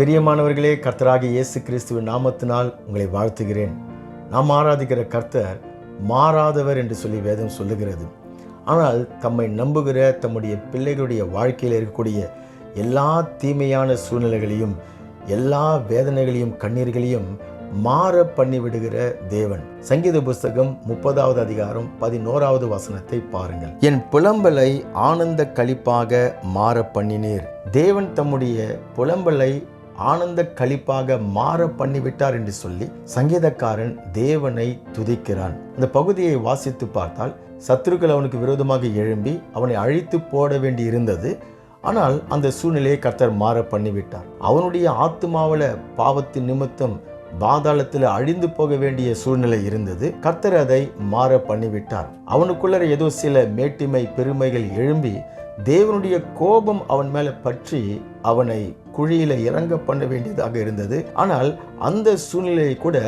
பிரியமானவர்களே கர்த்தராக இயேசு கிறிஸ்துவின் நாமத்தினால் உங்களை வாழ்த்துகிறேன். நாம் ஆராதிக்கிற கர்த்தர் மாறாதவர் என்று சொல்லி வேதம் சொல்லுகிறது. ஆனால் தம்மை நம்புகிற தம்முடைய பிள்ளைகளுடைய வாழ்க்கையில் இருக்கக்கூடிய எல்லா தீமையான சூழ்நிலைகளையும் எல்லா வேதனைகளையும் கண்ணீர்களையும் மாற பண்ணிவிடுகிற தேவன். சங்கீத புஸ்தகம் முப்பதாவது அதிகாரம் பதினோராவது வசனத்தை பாருங்கள். என் புலம்பலை ஆனந்த களிப்பாக மாற பண்ணினீர். தேவன் தம்முடைய புலம்பலை ஆனந்த களிப்பாக மாற பண்ணிவிட்டார் என்று சொல்லி சங்கீதக்காரன் தேவனை துதிக்கிறான். அந்த பகுதியை வாசித்து பார்த்தால் சத்துருக்கள் அவனுக்கு விரோதமாக எழும்பி அவனை அழித்து போட வேண்டி இருந்தது. ஆனால் அந்த சூழ்நிலையை கர்த்தர் மாற பண்ணிவிட்டார். அவனுடைய ஆத்மாவில் பாவத்தின் நிமித்தம் பாதாளத்தில் அழிந்து போக வேண்டிய சூழ்நிலை இருந்தது. கர்த்தர் அதை மாற பண்ணிவிட்டார். அவனுக்குள்ளே ஏதோ சில மேட்டிமை பெருமைகள் எழும்பி தேவனுடைய கோபம் அவன் மேலே பற்றி அவனை குழியில இறங்க பண்ண வேண்டியதாக இருந்தது. ஆனால் அந்த சூழ்நிலையை கூட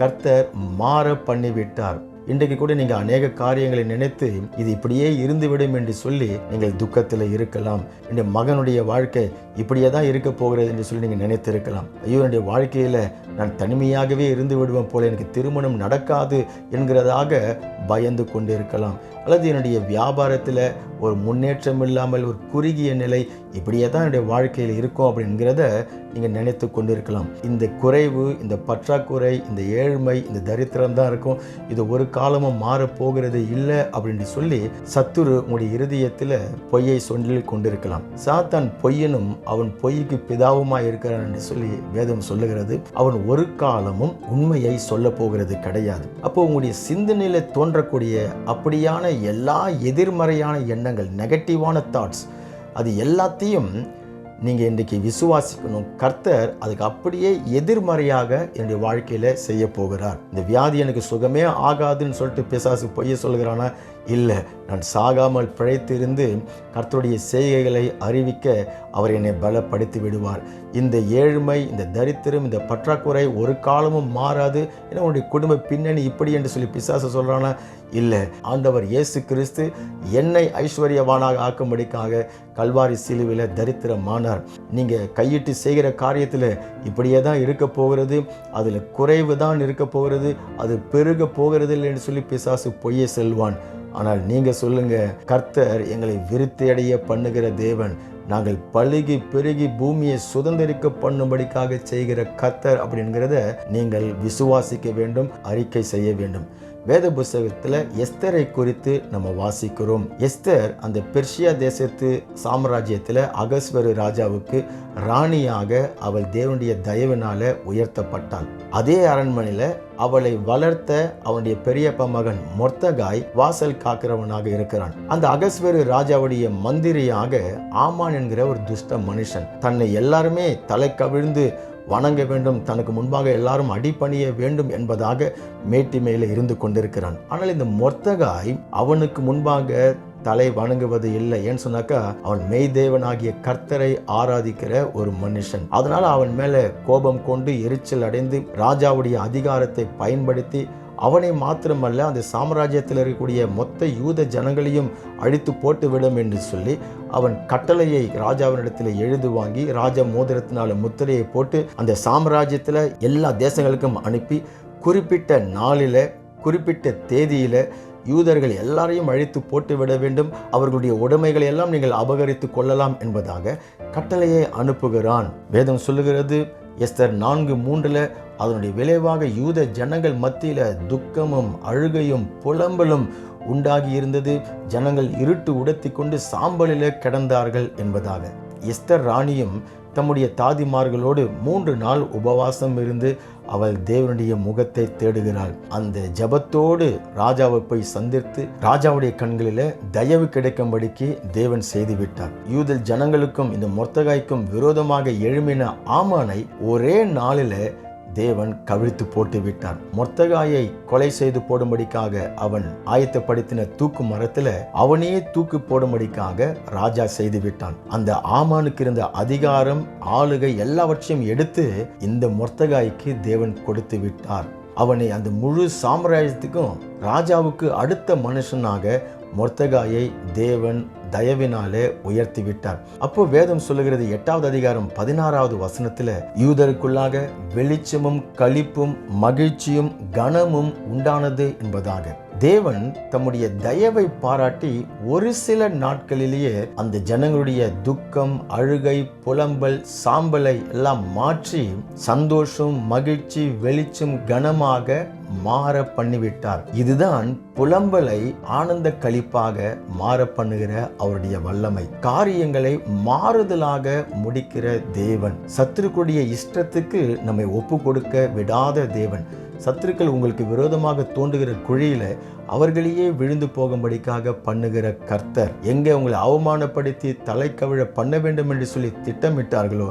கர்த்தர் மாற பண்ணிவிட்டார். இன்றைக்கு கூட நீங்கள் அநேக காரியங்களை நினைத்து இது இப்படியே இருந்துவிடும் என்று சொல்லி நீங்கள் துக்கத்தில் இருக்கலாம். என்னுடைய மகனுடைய வாழ்க்கை இப்படியே தான் இருக்க போகிறது என்று சொல்லி நீங்கள் நினைத்திருக்கலாம். ஐயோ என்னுடைய வாழ்க்கையில் நான் தனிமையாகவே இருந்து விடுவேன் போல எனக்கு திருமணம் நடக்காது என்கிறதாக பயந்து கொண்டிருக்கலாம். அல்லது என்னுடைய வியாபாரத்தில் ஒரு முன்னேற்றம் இல்லாமல் ஒரு குறுகிய நிலை இப்படியே தான் என்னுடைய வாழ்க்கையில் இருக்கும் அப்படிங்கிறத நீங்கள் நினைத்து கொண்டிருக்கலாம். இந்த குறைவு இந்த பற்றாக்குறை இந்த ஏழ்மை இந்த தரித்திரம் தான் இருக்கும். இது ஒரு காலமும் மாறப் போகிறது இல்லை அப்படின்னு சொல்லி சத்துரு உங்களுடைய இருதயத்தில் பொய்யை சொல்லி கொண்டிருக்கலாம். சாத்தான் பொய்யனும் அவன் பொய்க்கு பிதாவுமாய் இருக்கிறான் என்று சொல்லி வேதம் சொல்லுகிறது. அவன் ஒரு காலமும் உண்மையை சொல்ல போகிறது கிடையாது. அப்போ உங்களுடைய சிந்தனையில் தோன்றக்கூடிய அப்படியான எல்லா எதிர்மறையான எண்ணங்கள் நெகட்டிவான தாட்ஸ் அது எல்லாத்தையும் நீங்கள் இன்றைக்கி விசுவாசிக்கணும். கர்த்தர் அதுக்கு அப்படியே எதிர்மறையாக என்னுடைய வாழ்க்கையில் செய்ய போகிறார். இந்த வியாதி எனக்கு சுகமே ஆகாதுன்னு சொல்லிட்டு பிசாசு பொய்ய சொல்கிறானா இல்லை நான் சாகாமல் பிழைத்திருந்து கர்த்தருடைய செய்கைகளை அறிவிக்க அவர் என்னை பலப்படுத்தி விடுவார். இந்த ஏழ்மை இந்த தரித்திரம் இந்த பற்றாக்குறை ஒரு காலமும் மாறாது ஏன்னா உன்னுடைய குடும்ப பின்னணி இப்படி என்று சொல்லி பிசாச சொல்கிறானா இல்லை ஆண்டவர் இயேசு கிறிஸ்து என்னை ஐஸ்வர்யவானாக ஆக்கும்படிக்காக கல்வாரி சிலுவில் தரித்திரமானார். நீங்கள் கையிட்டு செய்கிற காரியத்தில் இப்படியே தான் இருக்க போகிறது அதில் குறைவு தான் இருக்க போகிறது அது பெருக போகிறது இல்லை என்று சொல்லி பிசாசு பொய்யை செல்வான். ஆனால் நீங்கள் சொல்லுங்க கர்த்தர் எங்களை விருத்தி அடைய பண்ணுகிற தேவன். நாங்கள் பழுகி பெருகி பூமியை சுதந்திரிக்க பண்ணும்படிக்காக செய்கிற கர்த்தர் அப்படிங்கிறத நீங்கள் விசுவாசிக்க வேண்டும் அறிக்கை செய்ய வேண்டும். வேத புஸ்தகத்தில் எஸ்தரை குறித்து நம்ம வாசிக்கிறோம். எஸ்தர் அந்த பெர்ஷியா தேசத்து சாம்ராஜ்யத்தில் அகஸ்வரு ராஜாவுக்கு ராணியாக அவள் தேவனுடைய தயவினால உயர்த்தப்பட்டாள். அதே அரண்மனையில் அவளை வளர்த்த அவனுடைய பெரியப்ப மகன் மொர்த்தகாய் வாசல் காக்கிறவனாக இருக்கிறான். அந்த அகஸ்வரு ராஜாவுடைய மந்திரியாக ஆமான் என்கிற ஒரு துஷ்ட மனுஷன் தன்னை எல்லாருமே தலை கவிழ்ந்து வணங்க வேண்டும். தனக்கு முன்பாக எல்லாரும் அடிபணிய வேண்டும் என்பதாக மேட்டிமையில் இருந்து கொண்டிருக்கிறான். ஆனால் இந்த மொர்த்தகாய் அவனுக்கு முன்பாக தலை வணங்குவது இல்லை ஏன்னு சொன்னாக்கா அவன் மெய்தேவனாகிய கர்த்தரை ஆராதிக்கிற ஒரு மனுஷன். அதனால அவன் மேலே கோபம் கொண்டு எரிச்சல் அடைந்து ராஜாவுடைய அதிகாரத்தை பயன்படுத்தி அவனை மாத்திரமல்ல அந்த சாம்ராஜ்யத்தில் இருக்கக்கூடிய மொத்த யூத ஜனங்களையும் அழித்து போட்டுவிடும் என்று சொல்லி அவன் கட்டளையை ராஜாவினிடத்தில் எழுது வாங்கி ராஜா மோதிரத்தினால முத்திரையை போட்டு அந்த சாம்ராஜ்யத்தில் எல்லா தேசங்களுக்கும் அனுப்பி குறிப்பிட்ட நாளில் குறிப்பிட்ட தேதியில் யூதர்கள் எல்லாரையும் அழித்து போட்டு விட வேண்டும். அவர்களுடைய உடைமைகளை எல்லாம் நீங்கள் அபகரித்து கொள்ளலாம் என்பதாக கட்டளையை அனுப்புகிறான். வேதம் சொல்லுகிறது எஸ்தர் நான்கு மூன்றில் அதனுடைய விளைவாக யூத ஜனங்கள் மத்தியில் துக்கமும் அழுகையும் புலம்பலும் உண்டாகி இருந்தது ஜனங்கள் இருட்டு உடுத்தி கொண்டு சாம்பலில் கிடந்தார்கள் என்பதாக எஸ்தர் ராணியும் தம்முடைய தாதிமார்களோடு மூன்று நாள் உபவாசம் இருந்து அவள் தேவனுடைய முகத்தை தேடுகிறாள். அந்த ஜபத்தோடு ராஜாவை போய் சந்தித்து ராஜாவுடைய கண்களில் தயவு கிடைக்கும்படிக்கு தேவன் செய்துவிட்டார். யூதல் ஜனங்களுக்கும் இந்த மொர்த்தகாய்க்கும் விரோதமாக எழுமின ஆமானை ஒரே நாளில் தேவன் கவிழ்த்து போட்டு விட்டான். மொர்த்தகாயை கொலை செய்து போடும்படிக்காக அவன் ஆயத்தப்படுத்தின தூக்கு மரத்துல அவனையே தூக்கு போடும்படிக்காக ராஜா செய்து விட்டான். அந்த ஆமானுக்கு இருந்த அதிகாரம் ஆளுகை எல்லாவற்றையும் எடுத்து இந்த மொர்த்தகாய்க்கு தேவன் கொடுத்து விட்டார். அவனை அந்த முழு சாம்ராஜ்யத்துக்கும் ராஜாவுக்கு அடுத்த மனுஷனாக மொர்த்தகாயை தேவன் தயவினாலே உயர்த்தி விட்டார் அப்போ வேதம் சொல்லுகிறது எட்டாவது அதிகாரம் பதினாறாவது வசனத்துல யூதருக்குள்ளாக வெளிச்சமும் களிப்பும் மகிழ்ச்சியும் கனமும் உண்டானது என்பதாக. தேவன் தம்முடைய தயவை பாராட்டி ஒரு சில நாட்களிலேயே அந்த ஜனங்களுடைய துக்கம் அழுகை புலம்பல் சாம்பலை எல்லாம் மாற்றி சந்தோஷம் மகிழ்ச்சி வெளிச்சம் கனமாக மாற பண்ணிவிட்டார். இதுதான் புலம்பலை ஆனந்த கழிப்பாக மாற பண்ணுகிற அவருடைய வல்லமை. காரியங்களை மாறுதலாக முடிக்கிற தேவன். சத்துருக்குடைய இஷ்டத்துக்கு நம்மை ஒப்பு கொடுக்க விடாத தேவன். சத்துருக்கள் உங்களுக்கு விரோதமாக தோண்டுகிற குழியில அவர்களையே விழுந்து போகும்படிக்காக பண்ணுகிற கர்த்தர். எங்கே உங்களை அவமானப்படுத்தி தலை கவிழ பண்ண வேண்டும் என்று சொல்லி திட்டமிட்டார்களோ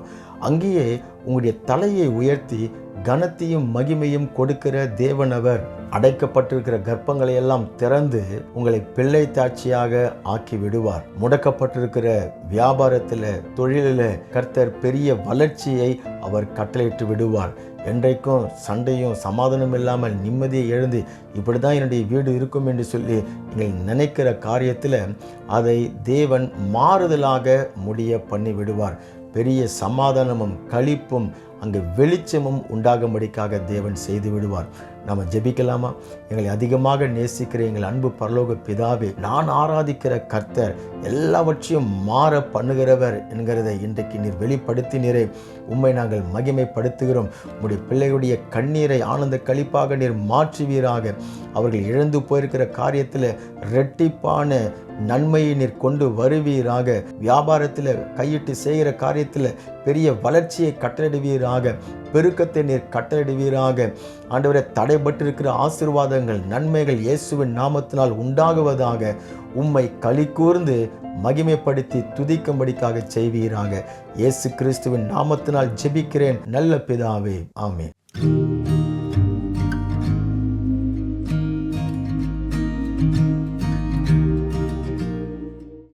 அங்கேயே உங்களுடைய தலையை உயர்த்தி கனத்தையும் மகிமையும் கொடுக்கிற தேவனவர் அடைக்கப்பட்டிருக்கிற கர்ப்பங்களை எல்லாம் திறந்து உங்களை பிள்ளை தாட்சியாக ஆக்கி விடுவார் முடக்கப்பட்டிருக்கிற வியாபாரத்தில் தொழிலில் கர்த்தர் பெரிய வளர்ச்சியை அவர் கட்டளையிட்டு விடுவார். என்றைக்கும் சண்டையும் சமாதானம் இல்லாமல் நிம்மதியை எழுந்து இப்படி தான் என்னுடைய வீடு இருக்கும் என்று சொல்லி நீங்கள் நினைக்கிற காரியத்தில் அதை தேவன் மாறுதலாக முடிய பண்ணி விடுவார் பெரிய சமாதானமும் களிப்பும் அங்கு வெளிச்சமும் உண்டாகும்படிக்காக தேவன் செய்து விடுவார். நம்ம ஜெபிக்கலாமா? எங்களை அதிகமாக நேசிக்கிற எங்கள் அன்பு பரலோக பிதாவே நான் ஆராதிக்கிற கர்த்தர் எல்லாவற்றையும் மாற பண்ணுகிறவர் என்கிறதை இன்றைக்கு நீர் வெளிப்படுத்தினீரே. உண்மை நாங்கள் மகிமைப்படுத்துகிறோம். உடைய பிள்ளையுடைய கண்ணீரை ஆனந்த கழிப்பாக நீர் மாற்றுவீராக. அவர்கள் இழந்து போயிருக்கிற காரியத்தில் ரெட்டிப்பான நன்மையை நீர் கொண்டு வருவீராக. வியாபாரத்தில் கையிட்டு செய்கிற காரியத்தில் பெரிய வளர்ச்சியை கட்டளிடுவீராக பெருக்கத்தை நீர் கட்டளிடுவீராக ஆண்டவரை தடை தடைபட்டிருக்கிற ஆசீர்வாதங்கள் நன்மைகள் இயேசுவின் நாமத்தினால் உண்டாகுவதாக உம்மை களி கூர்ந்து மகிமைப்படுத்தி துதிக்கும்படிக்காக செய்வீராக. இயேசு கிறிஸ்துவின் நாமத்தினால் ஜெபிக்கிறேன். நல்ல பிதாவே. ஆமே